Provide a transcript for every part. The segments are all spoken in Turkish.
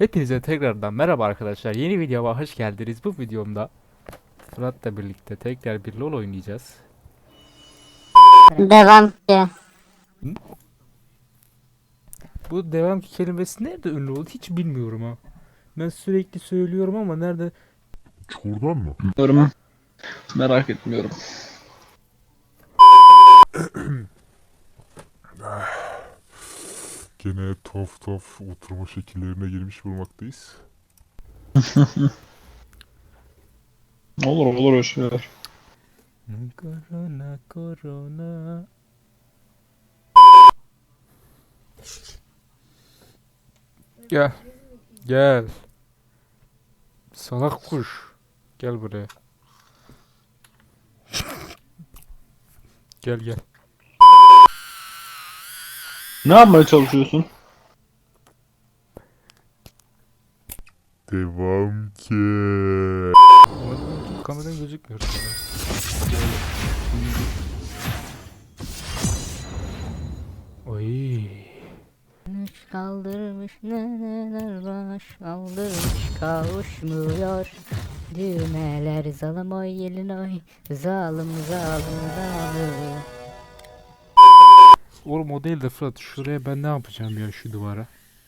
Hepinize tekrardan merhaba arkadaşlar. Yeni videoma hoş geldiniz. Bu videomda Fırat'la birlikte tekrar bir LoL oynayacağız. Devam ki. Bu devam ki kelimesi nerede ünlü oldu hiç bilmiyorum ha. Ben sürekli söylüyorum ama nerede Çordan mı? Bilmiyorum. Merak etmiyorum. Gene tuhaf tuhaf oturma şekillerine girmiş bulmaktayız. Olur olur o şeyler. Korona korona Gel. Gel. Salak kuş. Gel buraya. Gel gel. Ne yapmaya çalışıyorsun? Devam ki. Umarım Kameradan gözükmüyor. Oy. Kaldırmış neler baş kaldırmış kavuşmuyor. Düğmeler zalim oy gelin oy zalim zalim zalim. Oğlum o değil de Fırat şuraya ben ne yapacağım ya şu duvara?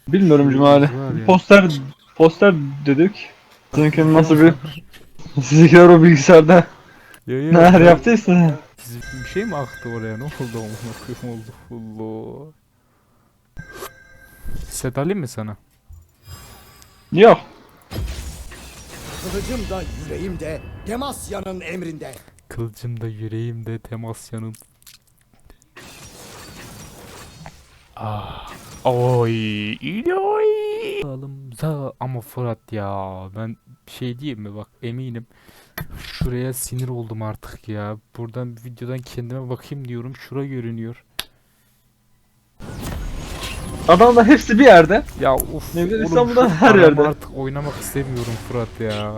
Bilmiyorum Cumali. Ya. Poster poster dedik. Sizinkinin nasıl bir Sizinkiler o bilgisayarda Ya, ya, neler ben- yaptıysa. Bir şey mi aktı oraya? Ne oldu amına koyayım oldu Allah. Set alayım mı sana? Yok. Kılıcım da yüreğim de Demasya'nın emrinde. Kılıcımda yüreğimde temas yanım. Ah. Oy. Oy. Alım za ama Fırat ya ben şey diyeyim mi bak eminim şuraya sinir oldum artık ya. Buradan videodan kendime bakayım diyorum şura görünüyor. Adamlar hepsi bir yerde. Ya uf. Ne bileyim, oğlum İstanbul'da her yerde. Artık oynamak istemiyorum Fırat ya.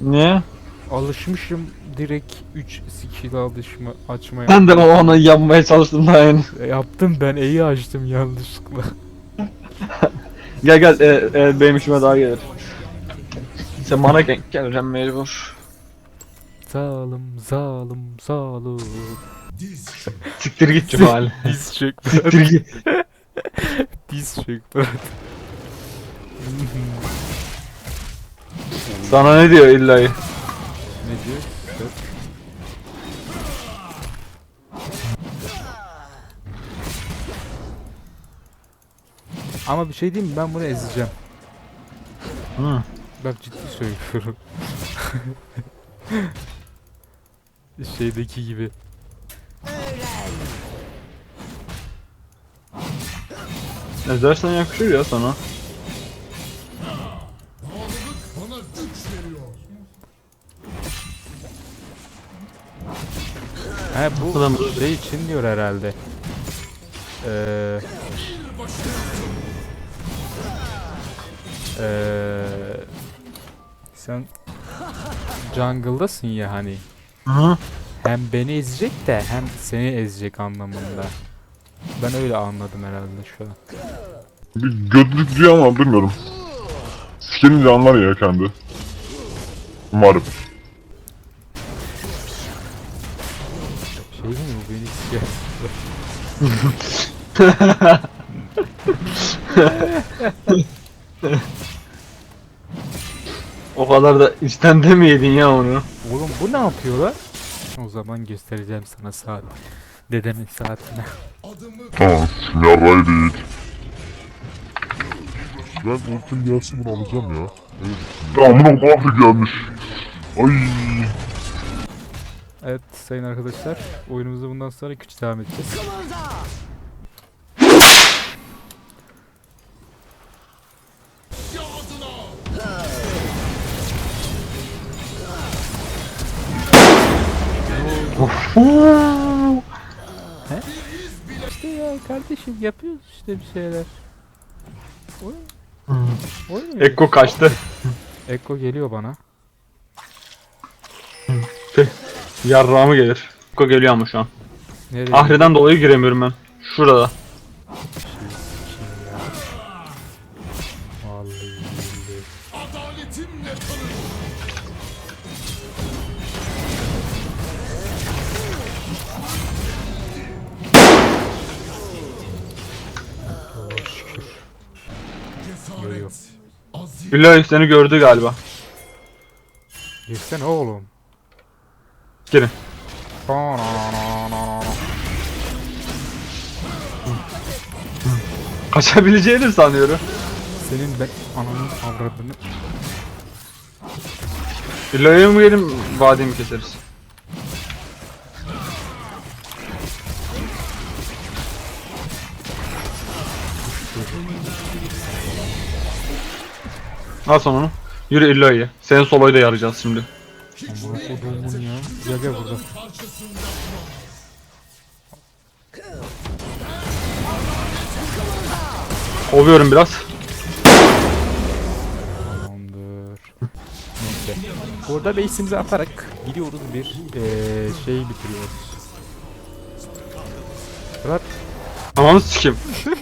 Niye? Alışmışım direkt 3 skill alışma açmaya. Ben de onu yapmaya çalıştım daha yeni. E, Yaptım ben E'yi açtım yanlışlıkla. Gel gel e, e, benim işime daha gelir. Sen bana gel geleceğim mecbur. Zalim zalim zalim. Siktir git Cumali. Diz çek Siktir git. Diz çek Fırat. Sana ne diyor illa? Ne diyor? Yok. Ama bir şey diyeyim mi? Ben bunu ezeceğim. Hı. Bak ciddi söylüyorum. Şeydeki gibi. Ezersen yakışır ya sana. He bu Ulan- şey için diyor herhalde. Eee Eee sen jungle'dasın ya hani. Hı. Hem beni ezecek de hem seni ezecek anlamında. Ben öyle anladım herhalde şu an. Bir gödlük diyor ama bilmiyorum. Sikenince anlar ya kendi. Umarım. Şey mi bu beni. O kadar da içten demeyedin ya onu. Oğlum bu ne yapıyor lan? O zaman göstereceğim sana saat. Dedemin saatini. Tamam. Yarrayı değil. Ben ultim gelsin bunu alacağım ya. Evet. Ya amına gelmiş. Ay. Evet sayın arkadaşlar oyunumuzu bundan sonra küçük devam edeceğiz. İşte ya kardeşim yapıyoruz işte bir şeyler. Oyun. Oyun Ekko kaçtı. Ekko geliyor bana. Yarrağımı gelir. Ko geliyor ama şu an. Nereye? Ahreden dolayı giremiyorum ben. Şurada. Billahi seni gördü galiba. Girsene oğlum. Girin. Kaçabileceğini sanıyorum. Senin ben ananın avradını Güloy'a mı gelin vadiyi mi keseriz? Al son onu. Yürü İlloy'a. Senin soloyu da yarayacağız şimdi. Amına koduğumun ya. Gel gel burada. Kovuyorum biraz. Tamamdır. Neyse. Burada base'imizi atarak gidiyoruz bir eee şey bitiriyoruz. Fırat Ananı sikim.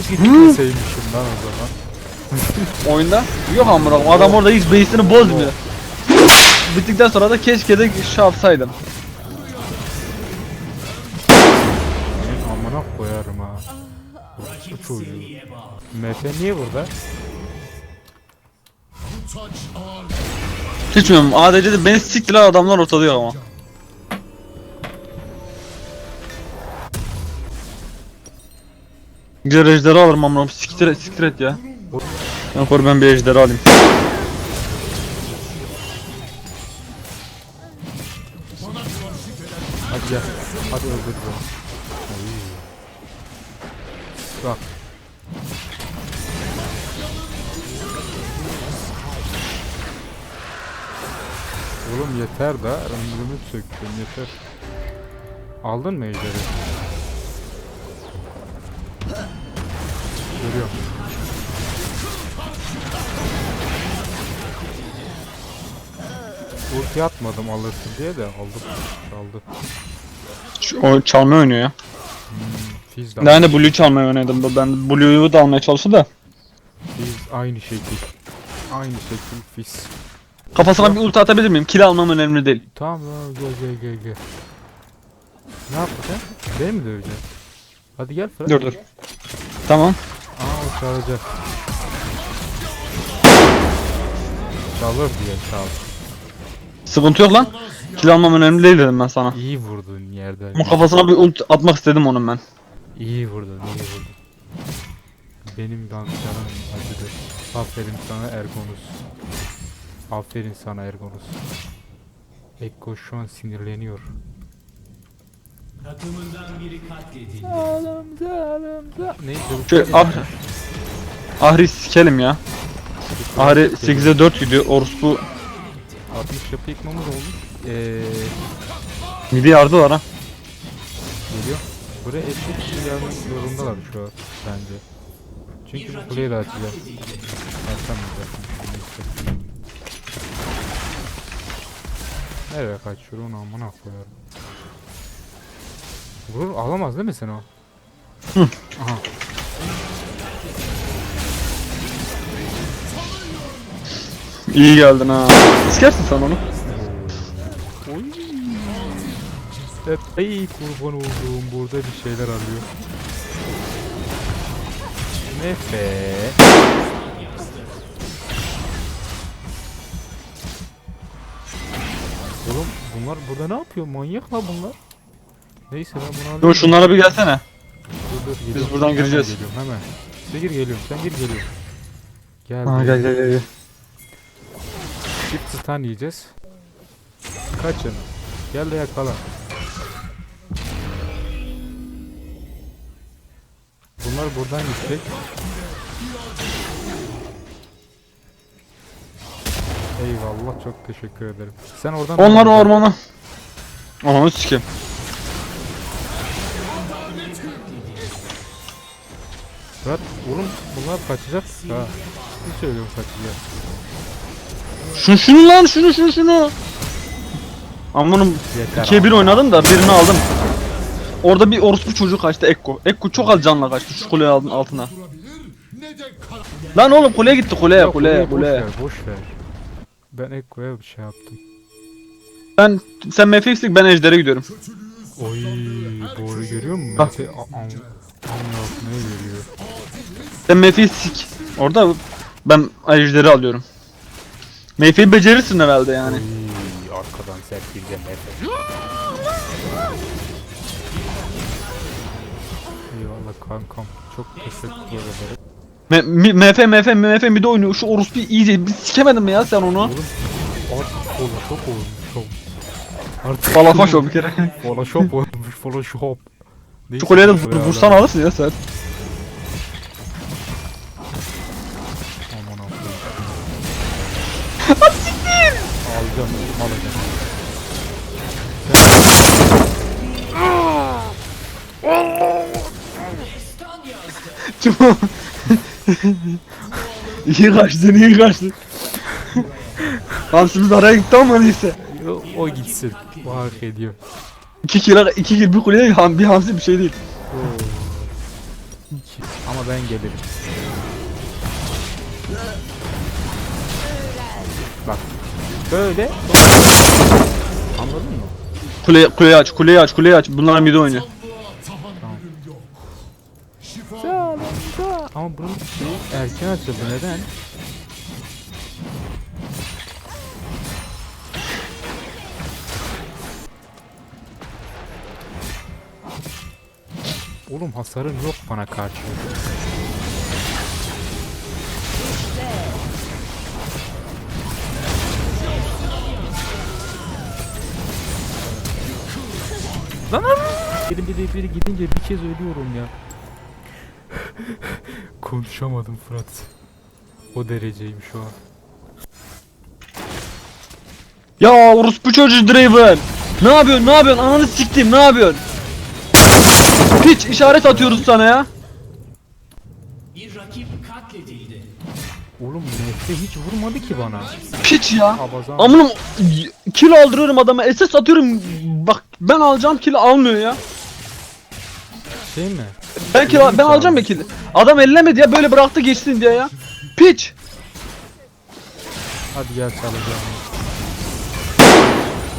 keşke gitmeseymişim lan o zaman. Oyunda? Yok amına koyayım. Adam orada hiç base'ini bozmuyor. Bittikten sonra da keşke de şey yapsaydım. Ben amına koyarım ha. Bu çocuğu. Mete niye burada? Hiç bilmiyorum. ADC'de beni siktiler adamlar ortada yok ama. Güzel ejderi alırım amına siktir et, siktir et ya. Ben koru ben bir ejderi alayım. Hadi gel. Hadi öldür. Oy. Bak. Oğlum yeter da ömrümü söktün yeter. Aldın mı ejderi? Görüyorum. Ulti atmadım alırsın diye de aldım. Aldı. Şu, o çalma oynuyor ya. De Ben de Blue çalmayı oynadım. Ben Blue'yu da almaya çalıştı da. Fizz aynı şekil. Aynı şekil Fizz. Kafasına bir ulti atabilir miyim? Kill almam önemli değil. Tamam ya gel gel gel gel. Ne yapacaksın? Beni mi döveceksin? Hadi gel Fırat. Dur dur. Tamam. Çalacak. Çalır diye çal. Sıkıntı yok lan. Kill almam önemli değil dedim ben sana. İyi vurdun yerden. Ama kafasına bir ulti atmak istedim onun ben. İyi vurdun, iyi vurdun. Benim ganklarım acıdı. Aferin sana Ergonus. Aferin sana Ergonus. Ekko şu an sinirleniyor. Takımından biri katledildi. Neyse bu ah Ahri sikelim ya. Ahri 8'e 4 gidiyor. Orospu 60 yapı yıkmamız oldu. Eee midi yardılar ha. geliyor. Buraya eşek için gelmek zorundalar şu an bence. Çünkü bu kuleyi de açacağım. Açamayacak. Neyse. Nereye kaçıyor onu amına koyarım. Vurur alamaz değil mi sen o? Aha. İyi geldin ha. Sikersin sen onu. Oy. Ey kurban olduğum burada bir şeyler arıyor. Nefe. Oğlum bunlar burada ne yapıyor? Manyak la bunlar. Neyse ben bunu alayım. Dur şunlara bir gelsene. Dur, dur, geliyorum. buradan Hemen gireceğiz. Geliyorum hemen. Sen gir geliyorum. Sen gir geliyorum. Gel. Ha gel gel gel. gel. Çift stun yiyeceğiz. Kaçın. Gel de yakala. Bunlar buradan gidecek. Eyvallah çok teşekkür ederim. Sen oradan Onlar ormana. Onu sikeyim. Fırat, oğlum bunlar kaçacak. Ha. Ne söylüyorum kaçacak. Şunu şunu lan şunu şunu şunu. Amanım Yeter. 2'ye 1 oynadım da birini aldım. Orada bir orospu çocuk kaçtı Ekko. Ekko çok az canla kaçtı şu aldın altına. Lan oğlum kuleye gitti kuleye Yok, kuleye orayı boş kuleye. ver, boş ver. Ben Ekko'ya bir şey yaptım. Ben sen Mephis'lik ben Ejder'e gidiyorum. Oy doğru görüyor musun? Bak. Mete, a- am- ne veriyor? Sen Mefe'yi sik. Orada ben ejderi alıyorum. Mefe'yi becerirsin herhalde yani. Oy, arkadan serpileceğim Efe. Eyvallah kankam. Çok teşekkür ederim. Me mi- MF MF MF bir de oynuyor. Şu orospu iyice bir sikemedin mi ya sen onu? Oğlum artık Photoshop olmuş. Artık Falafaşo bir kere. Photoshop olmuş Photoshop. Neyse, kuleye de bu ya vursan alırsın ya sen. Alacağım alacağım. Cuma. iyi kaçtın iyi kaçtın. Hamsimiz araya gitti ama neyse. O, o gitsin. O hak ediyor. İki kilo, iki kilo bir kuleye ham, bir hamsi bir şey değil. Ama ben gelirim. Bak. Böyle. Anladın mı? Kule, kuleyi aç, kuleyi aç, kuleyi aç. Bunlar midi oynuyor. Ama bunun şeyi erken açıldı. Neden? Oğlum hasarın yok bana karşı. Lan lan! Biri biri biri gidince bir kez ölüyorum ya. Konuşamadım Fırat. O dereceymiş o an. Ya orospu çocuğu driver. Ne yapıyorsun, ne yapıyorsun? Ananı siktim, ne yapıyorsun? Hiç işaret atıyoruz sana ya. Oğlum Nefse hiç vurmadı ki bana. Piç ya. Abazan. Amınım kill aldırıyorum adama SS atıyorum bak ben alacağım kill almıyor ya. Şey mi? Ben kill ben alacağım ya kill Adam ellemedi ya böyle bıraktı geçsin diye ya. Piç! Hadi gel çalacağım.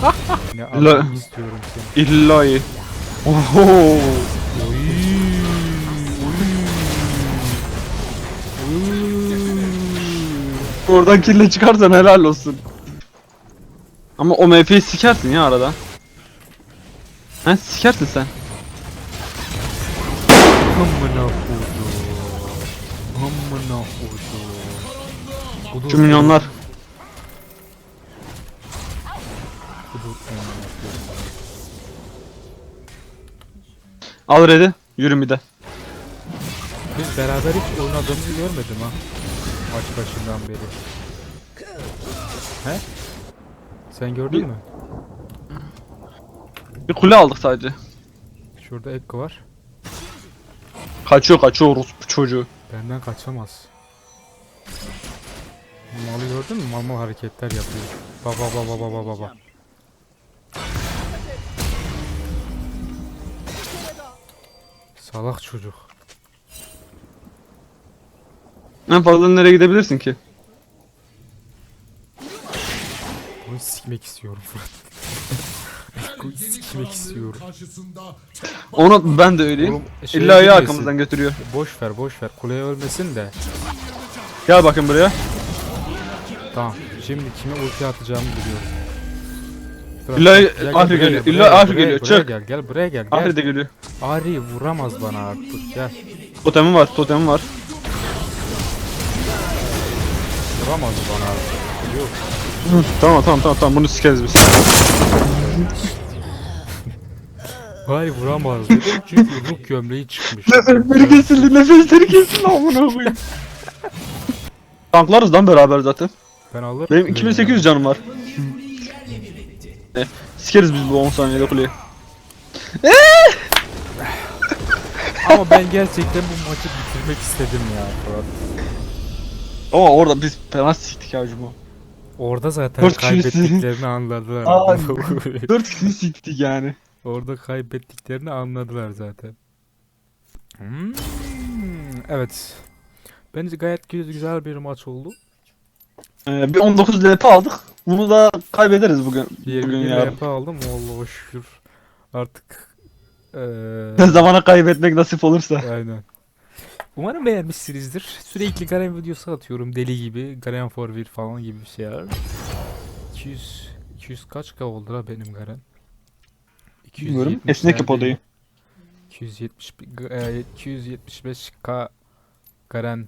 La- istiyorum seni. İllahi. Oho. Oy, Oradan kille çıkarsan helal olsun. Ama o MF'yi sikersin ya arada Ha sikersin sen Amına kodu. Amına. Budur, Şu milyonlar. Al red'i yürü bir de Biz beraber hiç oynadığımızı görmedim ha. Maç başından beri. He? Sen gördün mü? Bir kule aldık sadece Şurada Ekko var. Kaçıyor kaçıyor orospu çocuğu Benden kaçamaz. Malı gördün mü? Mal mal hareketler yapıyor. Baba baba baba baba. Salak çocuk. En fazla nereye gidebilirsin ki Bunu sikmek istiyorum Fırat. Sikmek istiyorum. Onu ben de öyleyim Oğlum, İlla ya girmesin. arkamızdan götürüyor Boş ver boş ver. Kuleye ölmesin de. Gel bakın buraya Tamam. Şimdi kime ulti atacağımı biliyorum. İlla- Ahri geliyor, gel, illa Ahri gel, geliyor, buraya çık. Gel gel buraya gel. Ahri gel. de geliyor Ahri vuramaz bana artık. Gel. Totemim var totemim var Vuramaz bana artık. Yok. Tamam tamam tamam tamam bunu sikeriz biz. Hayır vuramaz dedim çünkü ruh gömleği çıkmış. Nefesleri kesildi nefesleri kesildi amına koyayım. Tanklarız lan beraber zaten. Ben alırım. Benim kuleyi 2800 ya. canım var. e, sikeriz biz bu 10 saniyede kuleyi. Ama ben gerçekten bu maçı bitirmek istedim ya Fırat. Ama orada biz fena siktik ya Cuma. Orada zaten Dört kaybettiklerini anladılar. Aa, 4 kişi siktik yani. Orada kaybettiklerini anladılar zaten. Hmm, evet. Bence gayet gü- güzel bir maç oldu. Ee, bir 19 LP aldık. Bunu da kaybederiz bugün. Bir bugün. RP aldım Allah'a şükür. Artık Eee Zamana kaybetmek nasip olursa. Aynen. Umarım beğenmişsinizdir. Sürekli Garen videosu atıyorum deli gibi. Garen for bir falan gibi bir şeyler. 200 200 kaç k oldu la benim Garen? Bilmiyorum. 270 Esnek yap nerede? odayı. 270 e, 275k Garen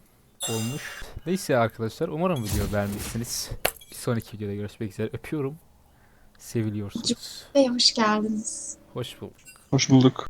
olmuş. Neyse arkadaşlar umarım video beğenmişsiniz. Bir sonraki videoda görüşmek üzere. Öpüyorum. Seviliyorsunuz. Bey hoş geldiniz. Hoş bulduk. Hoş bulduk.